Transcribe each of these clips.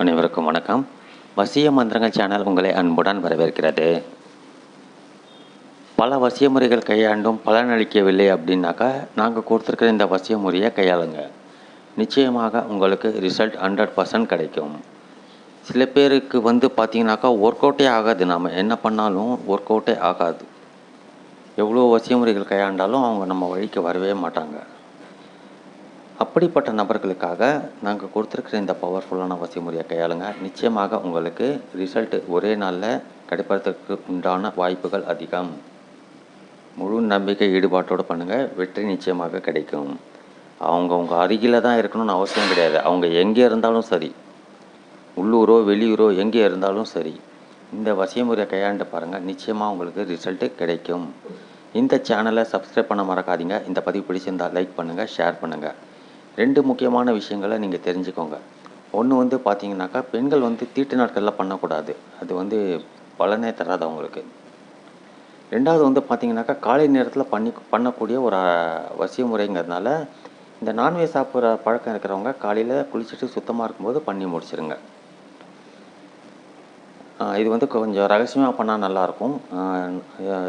அனைவருக்கும் வணக்கம். வசிய மந்திரங்கள் சேனல் உங்களை அன்புடன் வரவேற்கிறது. பல வசிய முறைகள் கையாண்டும் பலனளிக்கவில்லை அப்படின்னாக்கா நாங்கள் கொடுத்துருக்கிற இந்த வசிய முறையை கையாளுங்க. நிச்சயமாக உங்களுக்கு ரிசல்ட் ஹண்ட்ரட் பர்சன்ட் கிடைக்கும். சில பேருக்கு வந்து பார்த்தீங்கன்னாக்கா ஒர்க் அவுட்டே ஆகாது. நாம் என்ன பண்ணாலும் ஒர்க் அவுட்டே ஆகாது. எவ்வளோ வசிய முறைகள் கையாண்டாலும் அவங்க நம்ம வழிக்கு வரவே மாட்டாங்க. அப்படிப்பட்ட நபர்களுக்காக நாங்கள் கொடுத்துருக்கிற இந்த பவர்ஃபுல்லான வசி முறையை கையாளுங்க. நிச்சயமாக உங்களுக்கு ரிசல்ட் ஒரே நாளில் கிடைப்பதற்கு உண்டான வாய்ப்புகள் அதிகம். முழு நம்பிக்கை ஈடுபாட்டோடு பண்ணுங்கள் வெற்றி நிச்சயமாக கிடைக்கும். அவங்க உங்கள் அருகில் தான் இருக்கணும்னு அவசியம் கிடையாது. அவங்க எங்கே இருந்தாலும் சரி. உள்ளூரோ வெளியூரோ எங்கே இருந்தாலும் சரி. இந்த வசிய முறையை கையாண்டு பாருங்கள் நிச்சயமாக உங்களுக்கு ரிசல்ட்டு கிடைக்கும். இந்த சேனலை சப்ஸ்கிரைப் பண்ண மறக்காதீங்க. இந்த பதிவு பிடிச்சிருந்தால் லைக் பண்ணுங்கள் ஷேர் பண்ணுங்கள் ரெண்டு முக்கியமான விஷயங்களை நீங்கள் தெரிஞ்சுக்கோங்க. ஒன்று வந்து பார்த்தீங்கன்னாக்கா பெண்கள் வந்து தீட்டு நாட்களில் பண்ணக்கூடாது. அது வந்து பலனே தராது அவங்களுக்கு. ரெண்டாவது வந்து பார்த்தீங்கன்னாக்கா காலை நேரத்தில் பண்ணி பண்ணக்கூடிய ஒரு வசிய முறைங்கிறதுனால இந்த நான்வெஜ் சாப்பிட்ற பழக்கம் இருக்கிறவங்க காலையில் குளிச்சுட்டு சுத்தமாக இருக்கும்போது பண்ணி முடிச்சிருங்க. இது வந்து கொஞ்சம் ரகசியமாக பண்ணால் நல்லாயிருக்கும்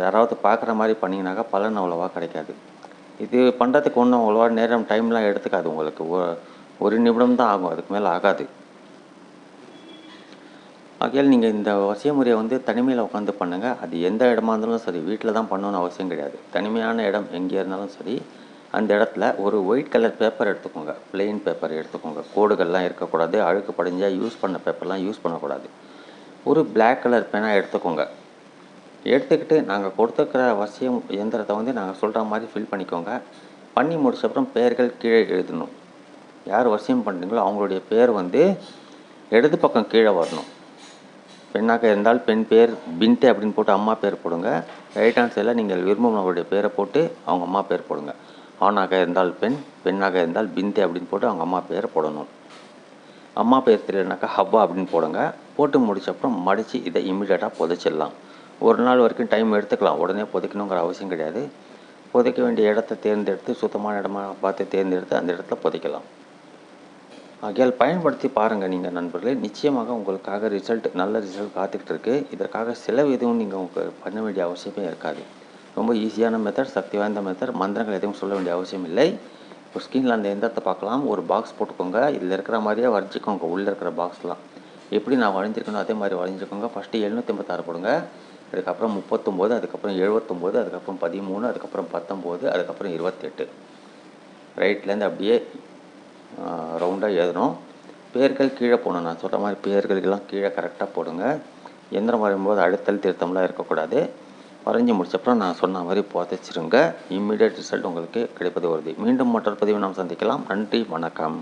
யாராவது பார்க்குற மாதிரி பண்ணிங்கனாக்கா பலன் அவ்வளோவா கிடைக்காது. இது பண்ணுறதுக்கு ஒன்றும் அவ்வளோவா நேரம் டைம்லாம் எடுத்துக்காது உங்களுக்கு. ஒரு நிமிடம் தான் ஆகும். அதுக்கு மேலே ஆகாது. ஆகையால் நீங்கள் இந்த வசிய முறையை வந்து தனிமையில் உட்காந்து பண்ணுங்கள் அது எந்த இடமா இருந்தாலும் சரி வீட்டில் தான் பண்ணணும்னு அவசியம் கிடையாது. தனிமையான இடம் எங்கே இருந்தாலும் சரி அந்த இடத்துல ஒரு ஒயிட் கலர் பேப்பர் எடுத்துக்கோங்க. பிளெயின் பேப்பர் எடுத்துக்கோங்க. கோடுகள்லாம் இருக்கக்கூடாது. அழுக்கு படிஞ்சால் யூஸ் பண்ண பேப்பர்லாம் யூஸ் பண்ணக்கூடாது. ஒரு பிளாக் கலர் பேனாக எடுத்துக்கோங்க. எடுத்துக்கிட்டு நாங்கள் கொடுத்துருக்கிற வசியம் இயந்திரத்தை வந்து நாங்கள் சொல்கிற மாதிரி ஃபில் பண்ணிக்கோங்க. பண்ணி முடிச்ச அப்புறம் பெயர்கள் கீழே எழுதணும். யார் வசியம் பண்ணுறீங்களோ அவங்களுடைய பேர் வந்து இடது பக்கம் கீழே வரணும். பெண்ணாக இருந்தால் பெண் பேர் பின்ட்டு அப்படின்னு போட்டு அம்மா பேர் போடுங்க. ரைட் ஹேண்ட் சைடில் நீங்கள் விரும்பும் அவருடைய பேரை போட்டு அவங்க அம்மா பேர் போடுங்க. ஆணாக இருந்தால் பெண் பெண்ணாக இருந்தால் பின்ட்டு அப்படின்னு போட்டு அவங்க அம்மா பேரை போடணும். அம்மா பேர் தெரியலனாக்கா ஹவ்வா அப்படின்னு போடுங்க. போட்டு முடிச்ச அப்புறம் மடித்து இதை இமீடியட்டாக புதைச்சிடலாம். ஒரு நாள் வரைக்கும் டைம் எடுத்துக்கலாம். உடனே புதைக்கணுங்கிற அவசியம் கிடையாது. புதைக்க வேண்டிய இடத்த தேர்ந்தெடுத்து சுத்தமான இடமா பார்த்து தேர்ந்தெடுத்து அந்த இடத்துல புதைக்கலாம். ஆகையால் பயன்படுத்தி பாருங்கள் நீங்கள் நண்பர்களே. நிச்சயமாக உங்களுக்காக ரிசல்ட் நல்ல ரிசல்ட் காத்துக்கிட்டு இருக்கு. இதற்காக செலவு எதுவும் நீங்கள் உங்களுக்கு பண்ண வேண்டிய அவசியமே இருக்காது. ரொம்ப ஈஸியான மெத்தட் சக்தி வாய்ந்த மெத்தட் மந்திரங்கள் எதுவும் சொல்ல வேண்டிய அவசியம் இல்லை. இப்போ ஸ்கீனில் அந்த எந்திரத்தை பார்க்கலாம். ஒரு பாக்ஸ் போட்டுக்கோங்க. இதில் இருக்கிற மாதிரியே வரைஞ்சிக்கோங்க. உள்ளே இருக்கிற பாக்ஸ்லாம் எப்படி நான் வரைஞ்சிருக்கணும் அதே மாதிரி வரைஞ்சிக்கோங்க. ஃபஸ்ட்டு எழுநூற்றி ஐம்பத்தாறு போடுங்க. அதுக்கப்புறம் முப்பத்தொம்போது அதுக்கப்புறம் எழுபத்தொம்போது அதுக்கப்புறம் பதிமூணு அதுக்கப்புறம் பத்தொம்போது அதுக்கப்புறம் இருபத்தெட்டு. ரைட்லேருந்து அப்படியே ரவுண்டாக எழுதணும் பேர்கள் கீழே போகணும். நான் சொல்கிற மாதிரி பேர்களுக்கெல்லாம் கீழே கரெக்டாக போடுங்க. எந்திரம் வரையும்போது அழுத்தல் திருத்தம்லாம் இருக்கக்கூடாது. வரைஞ்சி முடிச்சப்பறம் நான் சொன்ன மாதிரி புதைச்சிருங்க. இம்மிடியட் ரிசல்ட் உங்களுக்கு கிடைப்பது உறுதி மீண்டும் மற்றொரு பதிவு நாம் சந்திக்கலாம். நன்றி வணக்கம்.